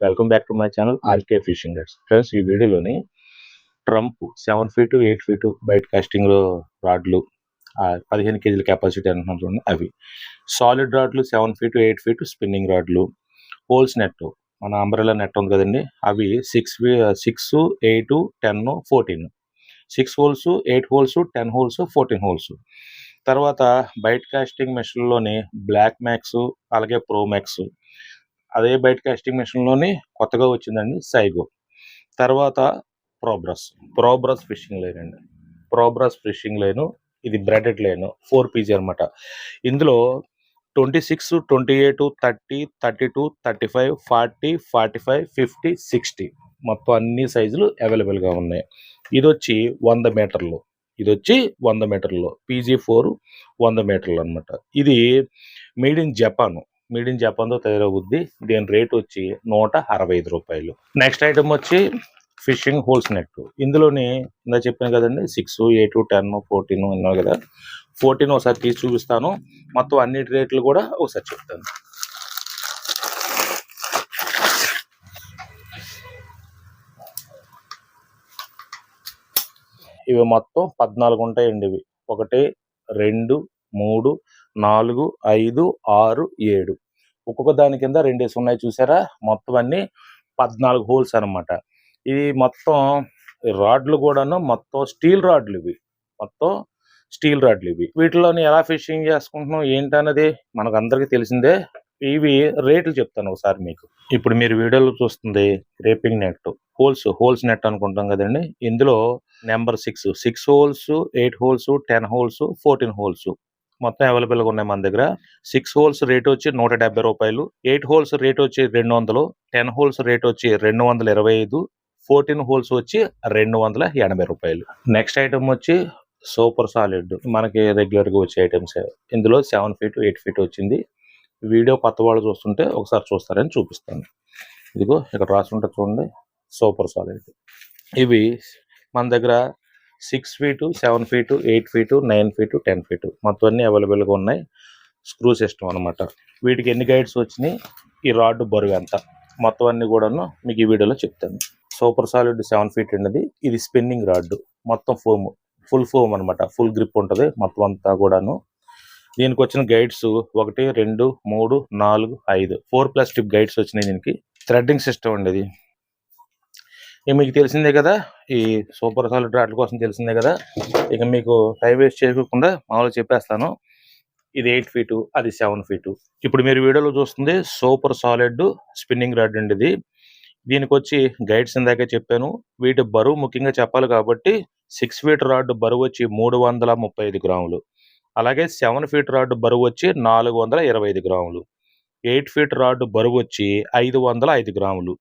Welcome back to my channel RK fishing guides friends ఈ వీడియోలోని trump seven feet eight feet బయట casting రాడ్లు పదిహేను కేజీల కెపాసిటీ అంటున్నాను చూడండి అవి. సాలిడ్ రాడ్లు seven feet eight feet spinning రాడ్లు హోల్స్ నెట్ మన అంబ్రెలా నెట్ ఉంది కదండి అవి six six eight ten fourteen six holes eight holes ten holes fourteen holes తర్వాత బయట కాస్టింగ్ మెషిన్లోని బ్లాక్ మ్యాక్స్ అలాగే ప్రో మ్యాక్స్ అదే బయట కాస్టింగ్ మిషన్లోనే కొత్తగా వచ్చిందండి సైగో. తర్వాత ప్రోబ్రస్. ప్రోబ్రస్ ఫిషింగ్ లైన్ అండి. ప్రోబ్రస్ ఫిషింగ్ లైను ఇది బ్రెడెడ్ లైన్ ఫోర్ పీజీ అనమాట ఇందులో twenty six twenty eight thirty thirty two thirty five forty forty five fifty sixty మొత్తం అన్ని సైజులు అవైలబుల్గా ఉన్నాయి. ఇది వచ్చి వంద మీటర్లు. ఇది వచ్చి వంద మీటర్లు. పీజీ ఫోర్ వంద మీటర్లు అనమాట ఇది మేడ్ ఇన్ జపాన్. మీడియం జపాన్తో తయారవుద్ది. దీని రేట్ వచ్చి నూట అరవై ఐదు రూపాయలు. నెక్స్ట్ ఐటమ్ వచ్చి ఫిషింగ్ హోల్స్ నెట్. ఇందులోని ఇందా చెప్పాను కదండి సిక్స్ ఎయిట్ టెన్ ఫోర్టీన్ ఉన్నావు కదా. ఫోర్టీన్ ఒకసారి తీసి చూపిస్తాను. మొత్తం అన్నిటి రేట్లు కూడా ఒకసారి చెప్తాను. ఇవి మొత్తం పద్నాలుగు ఉంటాయండి ఇవి. ఒకటి రెండు మూడు నాలుగు ఐదు ఆరు ఏడు. ఒక్కొక్క దాని కింద రెండేసి ఉన్నాయి చూసారా? మొత్తం అన్ని పద్నాలుగు హోల్స్ అన్నమాట. ఇది మొత్తం రాడ్లు కూడాను మొత్తం స్టీల్ రాడ్లు ఇవి. మొత్తం స్టీల్ రాడ్లు ఇవి. వీటిలోని ఎలా ఫిషింగ్ చేసుకుంటున్నాం ఏంటన్నది మనకు అందరికీ తెలిసిందే. ఇవి రేట్లు చెప్తాను ఒకసారి మీకు. ఇప్పుడు మీరు వీడియోలో చూస్తుంది రేపింగ్ నెట్. హోల్స్ హోల్స్ నెట్ అనుకుంటాం కదండి. ఇందులో number six. Six holes eight holes ten holes fourteen holes. మొత్తం అవైలబుల్గా ఉన్నాయి మన దగ్గర. సిక్స్ హోల్స్ రేట్ వచ్చి నూట డెబ్బై రూపాయలు. ఎయిట్ హోల్స్ రేట్ వచ్చి రెండు వందలు. టెన్ హోల్స్ రేట్ వచ్చి రెండు వందల ఇరవై ఐదు. ఫోర్టీన్ హోల్స్ వచ్చి రెండు వందల ఎనభై రూపాయలు. నెక్స్ట్ ఐటమ్ వచ్చి సూపర్ సాలిడ్ మనకి రెగ్యులర్గా వచ్చే ఐటమ్స్ ఇందులో సెవెన్ ఫీట్ ఎయిట్ ఫీట్ వచ్చింది. వీడియో కొత్త వాళ్ళు చూస్తుంటే ఒకసారి చూస్తారని చూపిస్తాను. ఇదిగో ఇక్కడ రాసుకుంటే చూడండి. సూపర్ సాలిడ్ ఇవి మన దగ్గర six feet seven feet eight feet nine feet ten feet. మొత్తం అన్ని అవైలబుల్గా ఉన్నాయి. స్క్రూ సిస్టమ్ అనమాట వీటికి ఎన్ని గైడ్స్ వచ్చినాయి? ఈ రాడ్ బరువు ఎంత? మొత్తం అన్ని కూడాను మీకు ఈ వీడియోలో చెప్తాను. సూపర్ సాలిడ్ సెవెన్ ఫీట్ ఉన్నది. ఇది స్పిన్నింగ్ రాడ్. మొత్తం ఫోమ్ ఫుల్ ఫోమ్ అనమాట ఫుల్ గ్రిప్ ఉంటుంది మొత్తం అంతా కూడాను. దీనికి వచ్చిన గైడ్స్ ఒకటి రెండు మూడు నాలుగు ఐదు. ఫోర్ ప్లస్ టిప్ గైడ్స్ వచ్చినాయి దీనికి. థ్రెడ్డింగ్ సిస్టమ్ అండి ఇది. ఇక మీకు తెలిసిందే కదా ఈ సూపర్ సాలిడ్ రాట్ల కోసం తెలిసిందే కదా. ఇక మీకు టైం వేస్ట్ చేయకుండా మామూలుగా చెప్పేస్తాను. ఇది ఎయిట్ ఫీటు అది సెవెన్ ఫీటు. ఇప్పుడు మీరు వీడియోలో చూస్తుంది సూపర్ సాలిడ్ స్పిన్నింగ్ రాడ్ అండి ఇది దీనికి వచ్చి గైడ్స్ ఇందాకే చెప్పాను. వీటి బరువు ముఖ్యంగా చెప్పాలి కాబట్టి సిక్స్ ఫీట్ రాడ్ బరువు వచ్చి మూడు వందల ముప్పై ఐదు గ్రాములు. అలాగే సెవెన్ ఫీట్ రాడ్ బరువు వచ్చి నాలుగు వందల ఇరవై ఐదు గ్రాములు. ఎయిట్ ఫీట్ రాడ్ బరువు వచ్చి ఐదు వందల ఐదు గ్రాములు.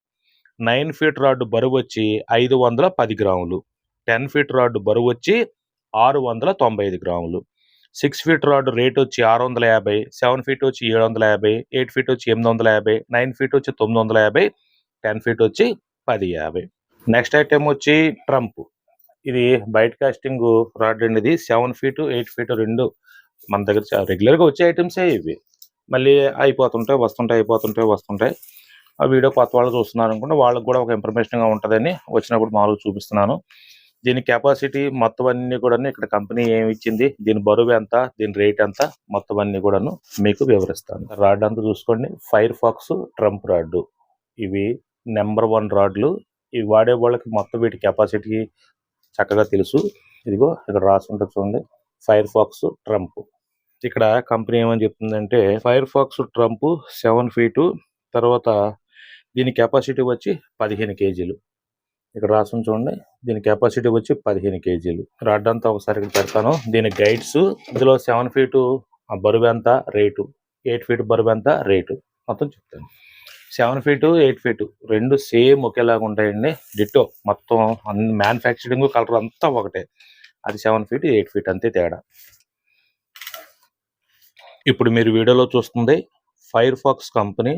నైన్ ఫీట్ రాడ్ బరువు వచ్చి ఐదు వందల పది గ్రాములు. టెన్ ఫీట్ రాడ్ బరువు వచ్చి ఆరు వందల తొంభై ఐదు గ్రాములు. సిక్స్ ఫీట్ రాడ్ రేట్ వచ్చి ఆరు వందల యాభై సెవెన్ ఫీట్ వచ్చి ఏడు వందల యాభై ఎయిట్ ఫీట్ వచ్చి ఎనిమిది వందల యాభై నైన్ ఫీట్ వచ్చి తొమ్మిది వందల యాభై టెన్ ఫీట్ వచ్చి పది యాభై. నెక్స్ట్ ఐటెం వచ్చి ట్రంప్. ఇది బయట కాస్టింగ్ రాడ్ అండి ఇది సెవెన్ ఫీట్ ఎయిట్ ఫీట్ రెండు మన దగ్గర రెగ్యులర్గా వచ్చే ఐటమ్సే ఇవి. మళ్ళీ అయిపోతుంటాయి వస్తుంటాయి అయిపోతుంటాయి వస్తుంటాయి. ఆ వీడియో కొత్త వాళ్ళు చూస్తున్నారు అనుకుంటే వాళ్ళకి కూడా ఒక ఇన్ఫర్మేషన్గా ఉంటుందని వచ్చినప్పుడు మామూలుగా చూపిస్తున్నాను. దీని కెపాసిటీ మొత్తం అన్ని కూడా ఇక్కడ కంపెనీ ఏమి ఇచ్చింది దీని బరువు ఎంత దీని రేట్ ఎంత మొత్తం అన్ని కూడాను మీకు వివరిస్తాను. రాడ్ అంతా చూసుకోండి. ఫైర్ ఫాక్స్ ట్రంప్ రాడ్డు ఇవి నెంబర్ వన్ రాడ్లు ఇవి వాడే వాళ్ళకి మొత్తం వీటి కెపాసిటీ చక్కగా తెలుసు. ఇదిగో ఇక్కడ రాసి ఉంటుంది చూడండి. ఫైర్ ఫాక్స్ ట్రంప్ ఇక్కడ కంపెనీ ఏమని చెప్తుందంటే fire fox trump seven feet తర్వాత దీని కెపాసిటీ వచ్చి పదిహేను కేజీలు. ఇక్కడ రాసుకుని చూడండి. దీని కెపాసిటీ వచ్చి పదిహేను కేజీలు. రాడ్ అంతా ఒకసారి ఇక్కడ పెడతాను. దీని గైడ్స్ ఇందులో సెవెన్ ఫీటు ఆ బరువు ఎంత? రేటు. ఎయిట్ ఫీట్ బరువు ఎంత? రేటు. మొత్తం చెప్తాను. సెవెన్ ఫీటు ఎయిట్ ఫీటు రెండు సేమ్ ఒకేలాగా ఉంటాయండి. డిట్టో మొత్తం అన్ని మ్యానుఫ్యాక్చరింగ్ కలర్ అంతా ఒకటే. అది సెవెన్ ఫీట్ ఎయిట్ ఫీట్ అంతే తేడా. ఇప్పుడు మీరు వీడియోలో చూస్తుంది ఫైర్ ఫాక్స్ కంపెనీ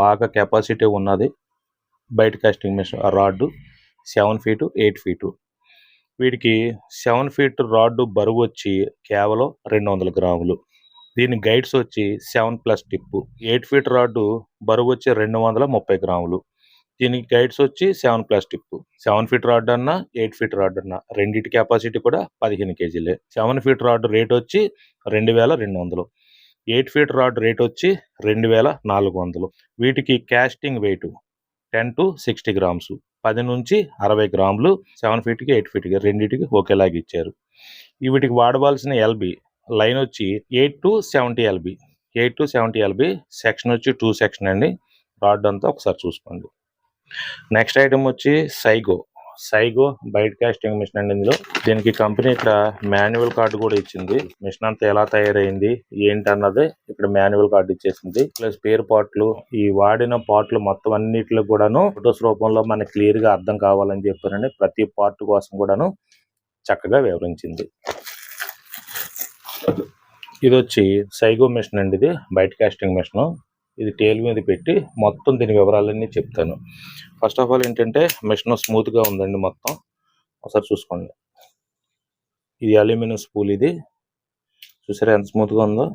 బాగా కెపాసిటీ ఉన్నది. బయట casting machine rod seven feet eight feet వీటికి సెవెన్ ఫీట్ రాడ్డు బరువు వచ్చి కేవలం రెండు వందల గ్రాములు. దీని గైడ్స్ వచ్చి seven plus tip eight feet rod బరువు వచ్చి రెండు వందల ముప్పై గ్రాములు. దీనికి గైడ్స్ వచ్చి seven plus tip seven feet rod అన్నా ఎయిట్ ఫీట్ రాడ్ అన్నా. రెండింటి కెపాసిటీ కూడా పదిహేను కేజీలే. సెవెన్ ఫీట్ రాడ్ రేట్ వచ్చి రెండు వేల రెండు వందలు. ఎయిట్ ఫీట్ రాడ్ రేట్ వచ్చి రెండు వేల నాలుగు వందలు. వీటికి casting weight ten to sixty grams పది నుంచి అరవై గ్రాములు సెవెన్ ఫీట్కి ఎయిట్ ఫీట్కి రెండింటికి ఒకేలాగా ఇచ్చారు. వీటికి వాడవలసిన ఎల్బి లైన్ వచ్చి eight to seventy LB eight to seventy LB section వచ్చి టూ సెక్షన్ అండి. రాడ్ అంతా ఒకసారి చూసుకోండి. నెక్స్ట్ ఐటమ్ వచ్చి సైగో. సైగో బయట కాస్టింగ్ మిషన్ అండి ఇందులో. దీనికి కంపెనీ ఇక్కడ మాన్యువల్ కార్డు కూడా ఇచ్చింది. మిషన్ అంతా ఎలా తయారైంది ఏంటి అన్నది ఇక్కడ మాన్యువల్ కార్డు ఇచ్చేసింది. ప్లస్ పేరు పార్ట్లు ఈ వాడిన పార్ట్లు మొత్తం అన్నిటిలో కూడాను ఫొటోస్ రూపంలో మనకి క్లియర్గా అర్థం కావాలని చెప్పారండి ప్రతి పార్ట్ కోసం కూడాను చక్కగా వివరించింది. ఇది వచ్చి సైగో మిషన్ అండి ఇది బయట కాస్టింగ్ మిషన్. ఇది టేల్ మీద పెట్టి మొత్తం దీని వివరాలన్నీ చెప్తాను. ఫస్ట్ ఆఫ్ ఆల్ ఏంటంటే మిషన్ స్మూత్గా ఉందండి మొత్తం. ఒకసారి చూసుకోండి. ఇది అల్యూమినియం స్పూల్ ఇది. చూసారా ఎంత స్మూత్గా ఉందో?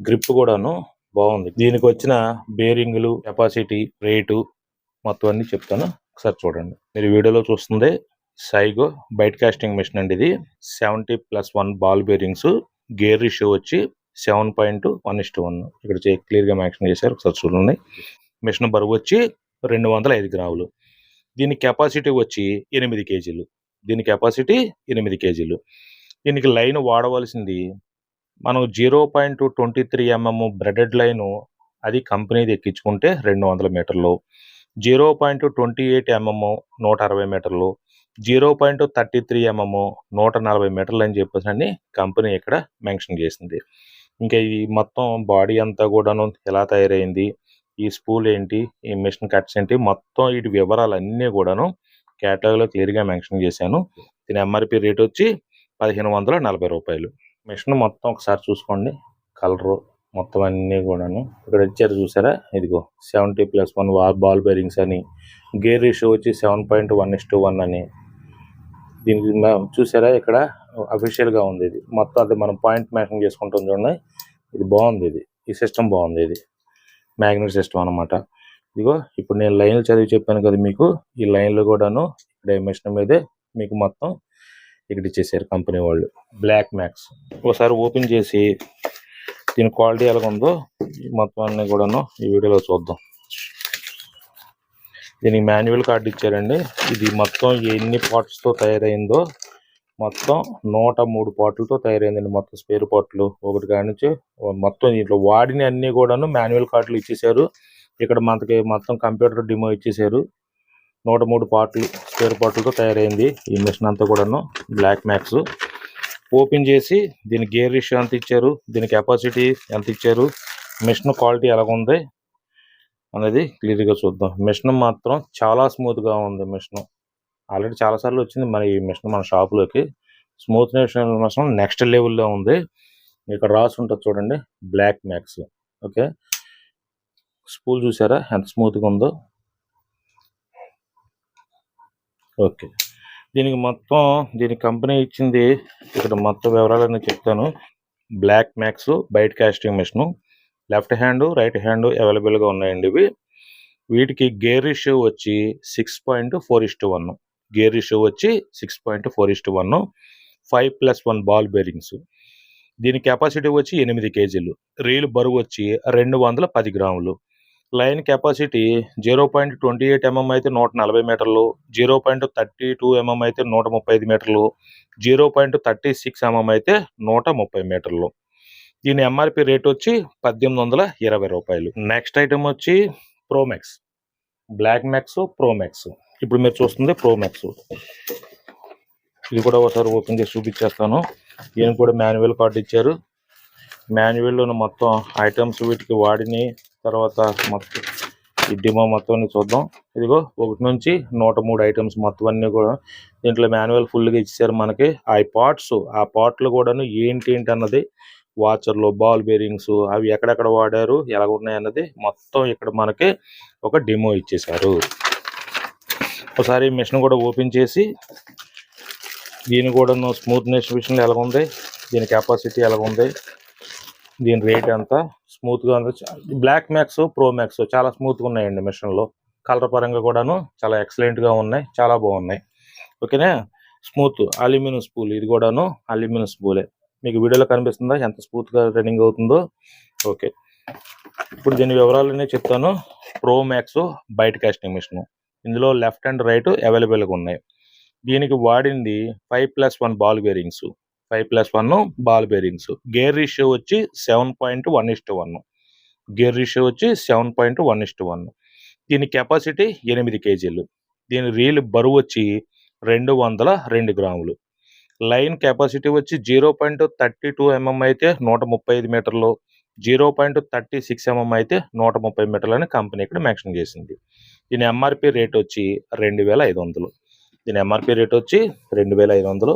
గ్రిప్ కూడాను బాగుంది. దీనికి వచ్చిన బేరింగ్లు కెపాసిటీ రేటు మొత్తం అన్ని చెప్తాను. ఒకసారి చూడండి. మీరు వీడియోలో చూస్తుంది సైగో బైట్ కాస్టింగ్ మిషన్ అండి ఇది. Seventy plus one ball bearings gear ratio వచ్చి seven point one is to one. ఇక్కడ క్లియర్గా గా మెన్షన్ చేశారు. ఒకసారి చూడండి. మిషన్ బరువు వచ్చి రెండు వందల ఐదు గ్రాములు. దీని కెపాసిటీ వచ్చి ఎనిమిది కేజీలు. దీని కెపాసిటీ ఎనిమిది కేజీలు. దీనికి లైన్ వాడవలసింది మనం zero point twenty three mm braided line అది కంపెనీది ఎక్కించుకుంటే రెండు వందల మీటర్లు. Zero point twenty eight mm నూట అరవై మీటర్లు. Zero point thirty three mm నూట నలభై మీటర్లు అని చెప్పేసి అని కంపెనీ ఇక్కడ మెన్షన్ చేసింది. ఇంకా ఈ మొత్తం బాడీ అంతా కూడాను ఎలా తయారైంది ఈ స్పూల్ ఏంటి ఈ మిషన్ కట్స్ ఏంటి మొత్తం వీటి వివరాలు అన్నీ కూడాను క్యాటలాగ్లో క్లియర్గా మెన్షన్ చేశాను. దీని ఎంఆర్పి రేట్ వచ్చి పదిహేను వందల నలభై రూపాయలు. మిషన్ మొత్తం ఒకసారి చూసుకోండి. కలరు మొత్తం అన్నీ కూడాను. ఇక్కడ వచ్చారు చూసారా? ఇదిగో seventy plus one ball bearings అని. గేర్ రేషియో వచ్చి seven point one is one అని. దీనికి చూసారా? ఇక్కడ అఫీషియల్గా ఉంది ఇది. మొత్తం అది మనం పాయింట్ మ్యాచింగ్ చేసుకుంటాం చూడండి. ఇది బాగుంది ఇది. ఈ సిస్టమ్ బాగుంది ఇది. మ్యాగ్నెట్ సిస్టమ్ అన్నమాట. ఇదిగో ఇప్పుడు నేను లైన్లు చదివి చెప్పాను కదా మీకు. ఈ లైన్లు కూడాను ఇక్కడ మిషన్ మీదే మీకు మొత్తం ఇక్కడ ఇచ్చేసారు కంపెనీ వాళ్ళు. బ్లాక్ మ్యాక్స్ ఒకసారి ఓపెన్ చేసి దీని క్వాలిటీ ఎలాగ ఉందో మొత్తం అన్ని కూడాను ఈ వీడియోలో చూద్దాం. దీనికి మాన్యువల్ కార్డు ఇచ్చారండి. ఇది మొత్తం ఎన్ని పార్ట్స్తో తయారైందో మొత్తం నూట మూడు పార్ట్లతో తయారైందండి మొత్తం స్పేర్ పార్ట్లు. ఒకటి కానించి మొత్తం దీంట్లో వాడిన అన్ని కూడాను మాన్యువల్ కార్డులు ఇచ్చేసారు ఇక్కడ మనకి మొత్తం కంప్యూటర్ డిమో ఇచ్చేసారు నూట మూడు పార్ట్లు స్పేర్ పార్ట్లతో తయారైంది ఈ మిషన్ అంతా కూడాను బ్లాక్ మ్యాక్స్. ఓపెన్ చేసి దీని గేర్ రేషియో ఎంత ఇచ్చారు దీని కెపాసిటీ ఎంత ఇచ్చారు మిషన్ క్వాలిటీ ఎలాగుంది ఉంది అనేది క్లియర్గా చూద్దాం. మిషన్ మాత్రం చాలా స్మూత్గా ఉంది మిషన్. ఆల్రెడీ చాలా సార్లు వచ్చింది మన ఈ మిషన్ మన షాప్లోకి. స్మూత్ మిషన్ నెక్స్ట్ లెవెల్లో ఉంది. ఇక్కడ రాసి ఉంటుంది చూడండి బ్లాక్ మ్యాక్స్. ఓకే? స్పూల్ చూసారా? ఎంత స్మూత్గా ఉందో. ఓకే. దీనికి మొత్తం దీని కంపెనీ ఇచ్చింది ఇక్కడ మొత్తం వివరాలన్నీ చెప్తాను. బ్లాక్ మ్యాక్స్ బయట casting machine. Left hand right hand అవైలబుల్గా ఉన్నాయండి ఇవి. వీటికి గేర్ రేషియో వచ్చి six point four is to one gear ratio వచ్చి six point four is to one five plus one ball bearings దీని కెపాసిటీ వచ్చి ఎనిమిది కేజీలు. రీల్ బరువు వచ్చి రెండు వందల పది గ్రాములు. Line capacity zero point twenty eight mm అయితే నూట నలభై మీటర్లు. Zero point thirty two mm అయితే నూట ముప్పై ఐదు మీటర్లు. Zero point thirty six mm అయితే నూట ముప్పై మీటర్లు. దీని ఎంఆర్పి రేట్ వచ్చి పద్దెనిమిది వందల ఇరవై రూపాయలు. నెక్స్ట్ ఐటమ్ వచ్చి ప్రోమెక్స్ బ్లాక్ మ్యాక్స్ ప్రోమెక్స్ ఇప్పుడు మీరు చూస్తుంది ప్రోమెక్స్ ఇది కూడా ఒకసారి ఓపెన్ చేసి చూపించేస్తాను. ఈయన కూడా మాన్యువల్ కార్డు ఇచ్చారు. మాన్యువల్ మొత్తం ఐటమ్స్ వీటికి వాడిని తర్వాత మొత్తం ఈ డిమో మొత్తం అన్ని చూద్దాం. ఇదిగో ఒకటి నుంచి నూట మూడు ఐటమ్స్ మొత్తం అన్నీ కూడా దీంట్లో మాన్యువల్ ఫుల్గా ఇచ్చారు మనకి. ఆ పార్ట్స్ ఆ పార్ట్లు కూడాను ఏంటి ఏంటి అన్నది వాచర్లు బాల్ బేరింగ్స్ అవి ఎక్కడెక్కడ వాడారు ఎలా ఉన్నాయి అన్నది మొత్తం ఇక్కడ మనకి ఒక డెమో ఇచ్చేసారు ఒకసారి మిషన్ కూడా ఓపెన్ చేసి దీని కూడా స్మూత్నెస్ మిషన్ ఎలా ఉంది దీని కెపాసిటీ ఎలా ఉంది దీని రేట్ ఎంత స్మూత్గా ఉంది బ్లాక్ మ్యాక్స్ ప్రో మ్యాక్స్ చాలా స్మూత్గా ఉన్నాయండి మిషన్లో కలర్ పరంగా కూడాను చాలా ఎక్సలెంట్గా ఉన్నాయి చాలా బాగున్నాయి. ఓకేనా? స్మూత్ అల్యూమినియం స్పూల్ ఇది కూడాను అల్యూమినియం స్పూలే. మీకు వీడియోలో కనిపిస్తుందా? ఎంత స్మూత్గా రన్నింగ్ అవుతుందో? ఓకే ఇప్పుడు దీని వివరాలన్నీ చెప్తాను. ప్రో మ్యాక్స్ బయట కాస్టింగ్ మిషన్ ఇందులో లెఫ్ట్ అండ్ రైట్ అవైలబుల్గా ఉన్నాయి. దీనికి వాడింది five plus one ball bearings five plus one ball bearings gear ratio వచ్చి seven point one is to one gear ratio వచ్చి seven point one is to one దీని capacity ఎనిమిది కేజీలు. దీని రీల్ బరువు వచ్చి రెండు వందల రెండు గ్రాములు. లైన్ కెపాసిటీ వచ్చి zero point thirty two mm అయితే నూట ముప్పై ఐదు మీటర్లు zero point thirty six mm అయితే నూట ముప్పై మీటర్లు అని కంపెనీ ఇక్కడ మెన్షన్ చేసింది. దీని ఎంఆర్పి రేట్ వచ్చి రెండు వేల ఐదు వందలు. దీని ఎంఆర్పి రేట్ వచ్చి రెండు వేల ఐదు వందలు.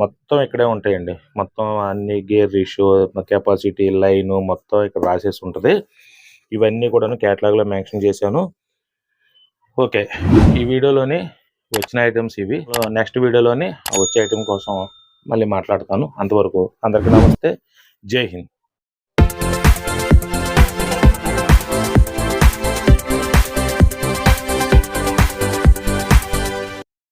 మొత్తం ఇక్కడే ఉంటాయండి. మొత్తం అన్ని గేర్ రేషియో కెపాసిటీ లైన్ మొత్తం ఇక్కడ రాసేసి ఉంటుంది. ఇవన్నీ కూడాను కేటలాగ్లో మెన్షన్ చేశాను. ఓకే. ఈ వీడియోలోని వచ్చిన ఐటమ్స్ ఇవి. నెక్స్ట్ వీడియోలోని వచ్చే ఐటమ్ కోసం మళ్ళీ మాట్లాడతాను. అంతవరకు అందరికీ నమస్తే. జై హింద్.